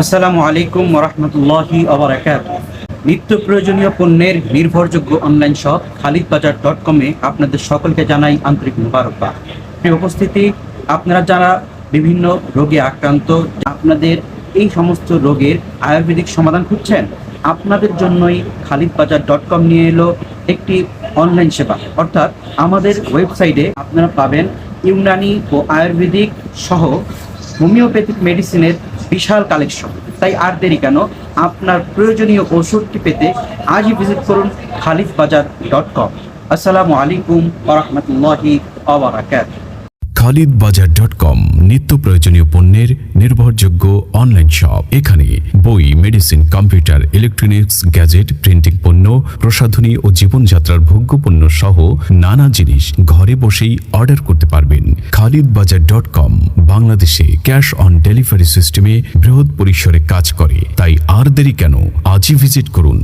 আসসালামু আলাইকুম ওরহমতুল্লাহি আবরাকাত নিত্য প্রয়োজনীয় পণ্যের নির্ভরযোগ্য অনলাইন শপ খালিদ বাজার ডট কমে আপনাদের সকলকে জানাই আন্তরিক মুবারকবাদ। প্রিয় উপস্থিতি, আপনারা যারা বিভিন্ন রোগে আক্রান্ত, আপনাদের এই সমস্ত রোগের আয়ুর্বেদিক সমাধান খুঁজছেন, আপনাদের জন্যই খালিদ বাজার ডট কম নিয়ে এলো একটি অনলাইন সেবা। অর্থাৎ আমাদের ওয়েবসাইটে আপনারা পাবেন ইউনানি ও আয়ুর্বেদিক সহ হোমিওপ্যাথিক মেডিসিনের বিশাল কালেকশন তাই আর দেরি কেন? আপনার প্রয়োজনীয় ওষুধটি পেতে আজই ভিজিট করুন খালিদ বাজার ডট কম আসসালামু আলাইকুম ওরহমতুল্লাহি আবরাকাত খালিদ বাজার ডট কম, নিত্য প্রয়োজনীয় পণ্যের নির্ভরযোগ্য অনলাইন শপ এখানে বই medicine computer electronics gadget printing পণ্য, প্রসাধনী ও জীবনযাত্রার ভোগ্য পণ্য সহ নানা জিনিস ঘরে বসেই অর্ডার করতে পারবেন। খালিদ বাজার ডট কম, বাংলাদেশে ক্যাশ অন ডেলিভারি সিস্টেমে বৃহৎ পরিসরে কাজ করে। তাই আর দেরি কেন? আজই ভিজিট করুন।